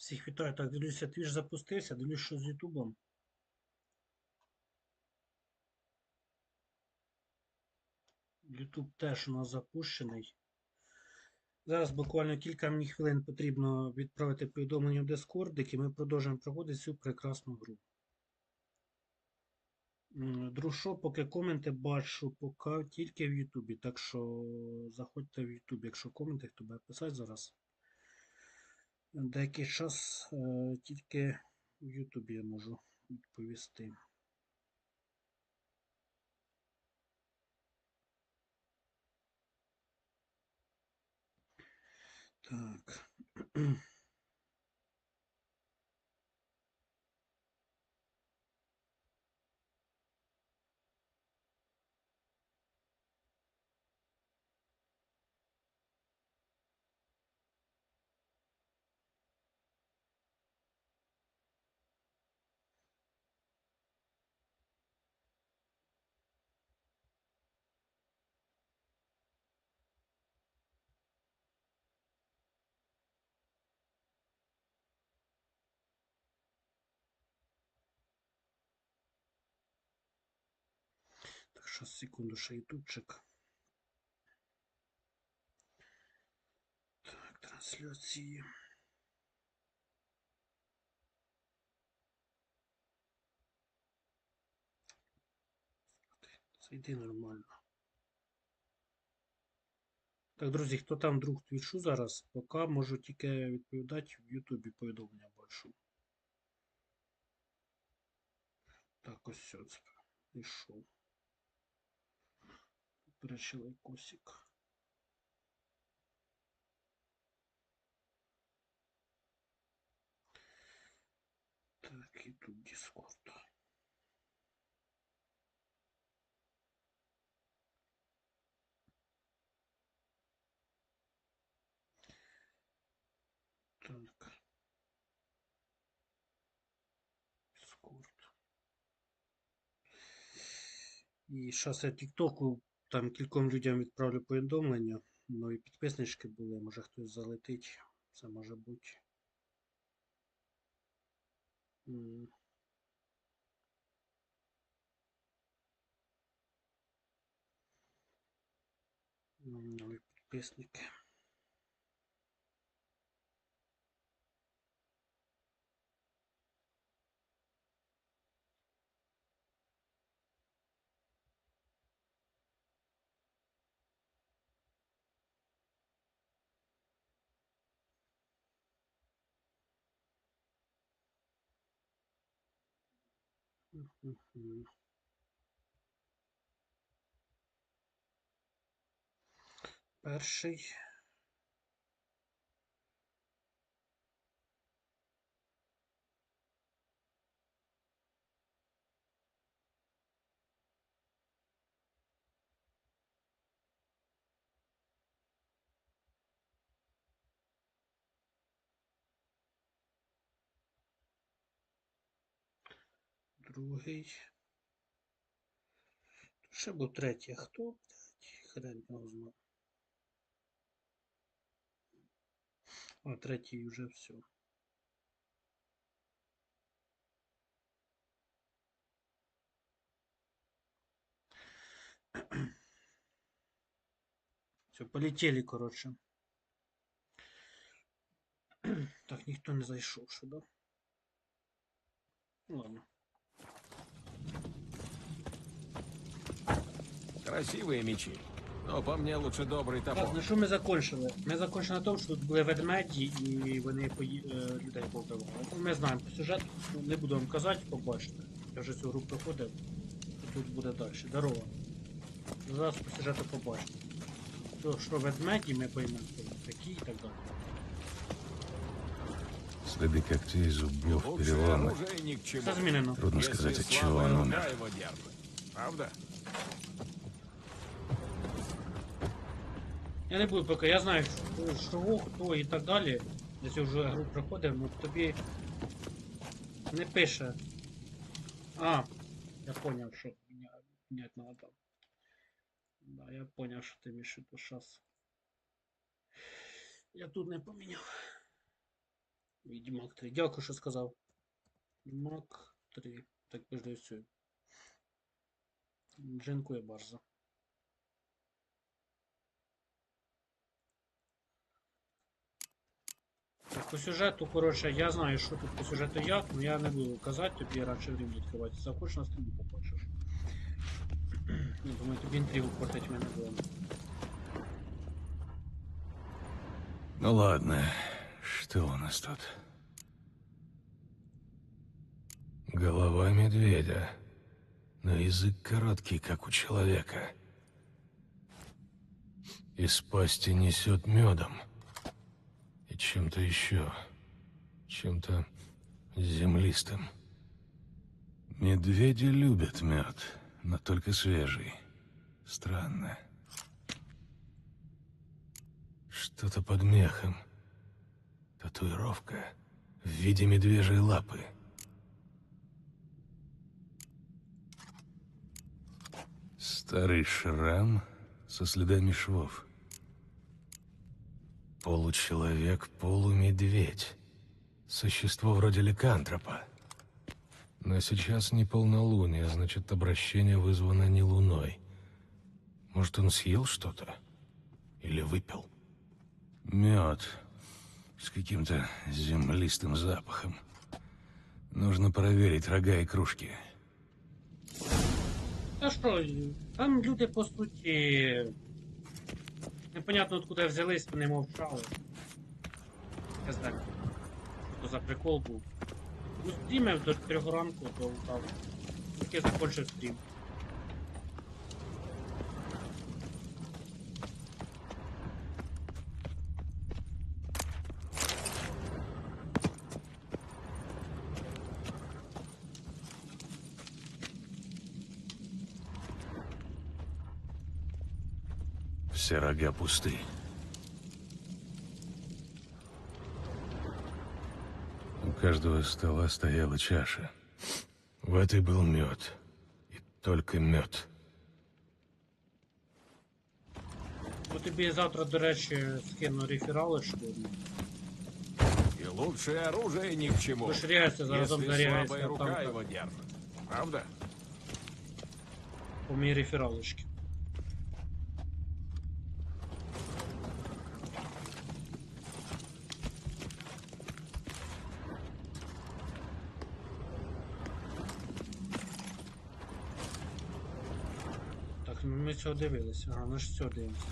Всіх вітаю. Так, дивлюся, твіч запустився, дивлюсь, що з Ютубом. Ютуб теж у нас запущений. Зараз буквально кілька мені хвилин потрібно відправити повідомлення в Discord, і ми продовжуємо проводити цю прекрасну гру. Друшо, поки коменти бачу, поки тільки в Ютубі. Так що заходьте в Ютуб, якщо коменти, хто буде писати зараз. Деякий час е, тільки в Ютубі я можу відповісти. Так. Сейчас, секунду, ще ютубчик. Так, трансляції. Зайди нормально. Так, друзі, хто там друг твічу зараз, поки можу тільки відповідати в Ютубі повідомлення бачу. Так, ось все, пішов. Перечилий косик. Так, і тут Discord. Так. Discord. І зараз я Тіктоку там кільком людям відправлю повідомлення. Нові підписнички були, може хтось залетить. Це може бути. М. М, Нові підписники. Перший. Другий. Ще був третій. А Хто? Блядь, Хрен його знає. А третій вже все. Все, полетели, короче. Так, ніхто не зайшов ще, да? Ну, Ладно. Красивые мечи. Но по мне лучше добрый Так, топор. на що ми закончили? Ми закончили на тому, що тут були ведмеді і вони пої... е, людей повбивали. Ну, Ми знаємо по сюжету, ну, не буду вам казати, побачите. Я вже цю гру проходив. І тут буде далі. Здорово. Зараз по сюжету побачите. То, що ведмеді ми поймемо, хто такі і так далі. Следы когтей, зубов, Лучшее переломы. оружие ни к чему. Все змінено. Трудно Если сказать, от слабая чего он рука умер. его держит. Правда? Я не буду поки, я знаю, що, хто і так далі. Десь вже гру проходив, ну тобі не пише. А, я поняв, що міняти надо. Да, я поняв, що ти між то щас. Я тут не поміняв. Відьмак 3. Дякую, що сказав. Відьмак 3. Так пожди все. Джинкує барза. Так, по сюжету, коротше, я знаю, що тут по сюжету як, але я не буду казати тобі раніше времени відкривати. Захочеш на стрімі побачиш. Я думаю, тобі інтригу портить мене було. Ну ладно, что у нас тут? Голова медведя, но язык короткий, как у человека. Из пасти несет медом. Чем-то еще. Чем-то землистым. Медведи любят мед, но только свежий. Странно. Что-то под мехом. Татуировка в виде медвежьей лапы. Старый шрам со следами швов. Получеловек, полумедведь. Существо вроде ликантропа. Но сейчас не полнолуние, значит, обращение вызвано не луной. Может, он съел что-то? Или выпил? Мед. С каким-то землистым запахом. Нужно проверить рога и кружки. Та що, там люди по суті. Непонятно откуда взялись, вони мовчали. Я знаю, що за прикол був. Ну, стрімив до 3 ранку, то там. Тільки закончив стрім. Все рога пусты. У каждого стола стояла чаша. В этой был мед. И только мед. Бо тобі завтра, до речі, скину рефералочку. И лучшее оружие ни к чему. Будеш рігатися, заразом Если зарягаєшся слабая рука там его держит. Правда? по моїй рефералочці. Цього дивилися. Ага, ми ж цього дивимося.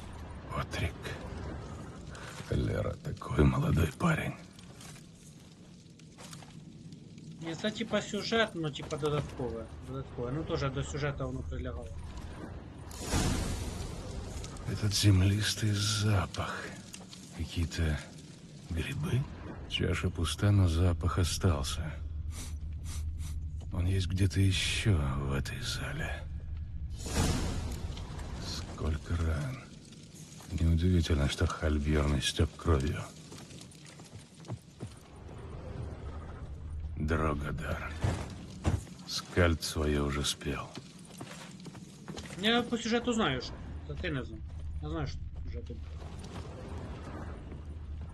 Холера, такой молодой парень. Ні, це типа сюжет, ну типа додаткове. Додаткове. Ну теж до сюжета воно прилягало. Этот землистый запах. Какие-то грибы? Чаша пуста, но запах остался. Он есть где-то еще в этой зале. Сколько ран. Неудивительно, что Хальбьерн истек кровью. Дрогодар. Скальд свое уже спел. Я по сюжету знаю, що. Це ти не знав. Я знаю, що по сюжету.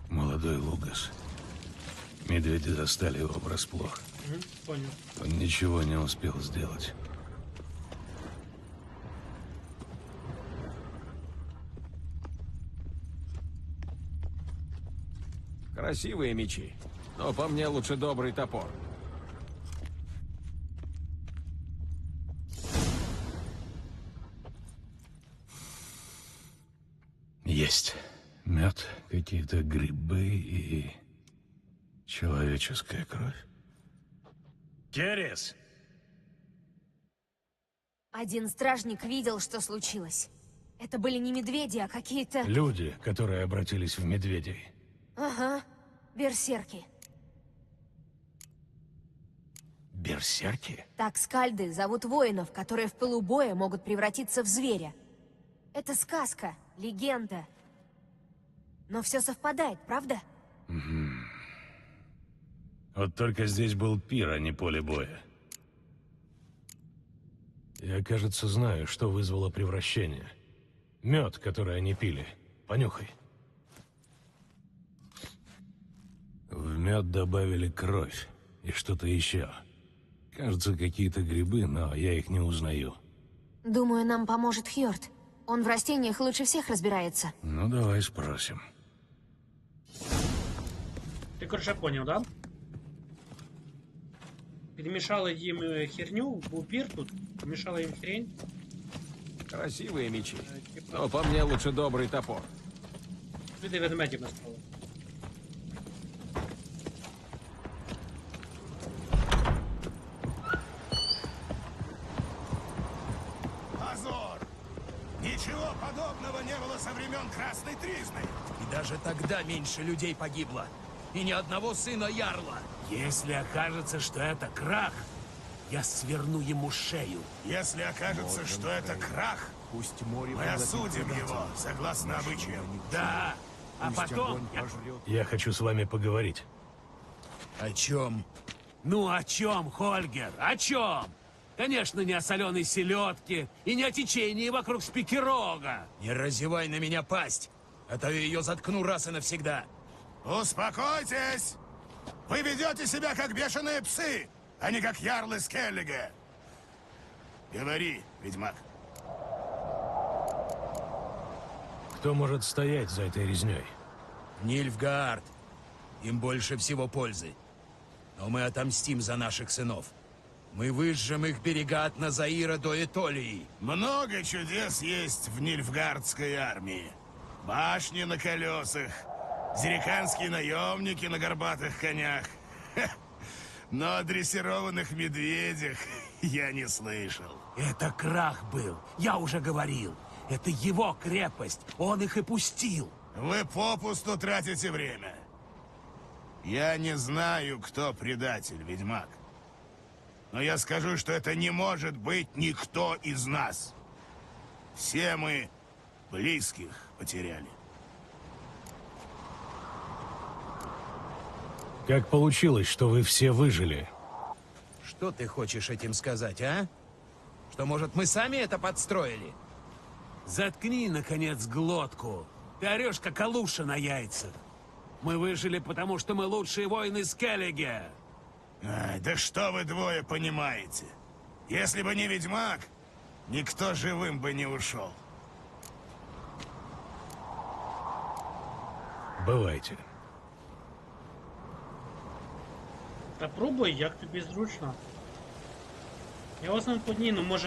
Молодой Лугас. Медведи застали его врасплох. Угу, понял. Он ничего не успел сделать. Красивые мечи. Но по мне лучше добрый топор. Есть. Мед, какие-то грибы и... Человеческая кровь. Керес! Один стражник видел, что случилось. Это были не медведи, а какие-то... Люди, которые обратились в медведей. Ага, берсерки. Берсерки? Так скальды зовут воинов, которые в пылу боя могут превратиться в зверя. Это сказка, легенда. Но все совпадает, правда? Вот только здесь был пир, а не поле боя. Я, кажется, знаю, что вызвало превращение. Мед, который они пили. Понюхай. В мед добавили кровь и что-то еще. Кажется, какие-то грибы, но я их не узнаю. Думаю, нам поможет Хьорд. Он в растениях лучше всех разбирается. Ну, давай спросим. Ти коротше поняв, да? Підмішали їм е, херню, був пір тут, помішали їм хрень. Красивые мечи. е, типа, Но по мне лучше добрый топор. Люди ведмедів настали. Времен Красной Тризны. И даже тогда меньше людей погибло. И ни одного сына Ярла. Если окажется, что это крах, я сверну ему шею. Если окажется, что это крах, Пусть море мы осудим его, согласно обычаям. Да, а потом... я- Я хочу с вами поговорить. О чем? Ну о чем, Хольгер, о чем? Конечно, не о соленой селедке и не о течении вокруг Спикерога. Не разевай на меня пасть, а то я ее заткну раз и навсегда. Успокойтесь! Вы ведете себя как бешеные псы, а не как ярлы Скеллига. Говори, ведьмак. Кто может стоять за этой резней? Нильфгаард. Им больше всего пользы. Но мы отомстим за наших сынов. Мы выжжем их берега от Назаира до Этолии. Много чудес есть в Нильфгардской армии. Башни на колесах, зериканские наемники на горбатых конях. Но о дрессированных медведях я не слышал. Это крах был, я уже говорил. Это его крепость, он их и пустил. Вы попусту тратите время. Я не знаю, кто предатель, ведьмак. Но я скажу, что это не может быть никто из нас. Все мы близких потеряли. Как получилось, что вы все выжили? Что ты хочешь этим сказать, а? Что, может, мы сами это подстроили? Заткни, наконец, глотку. Ты орешь, как калуша на яйцах. Мы выжили, потому что мы лучшие воины Скеллиге. Ай, да что вы двое понимаете? Если бы не ведьмак, никто живым бы не ушел. Бывайте. Та пробуй, як тобі зручно. Я в основному по дні, ну може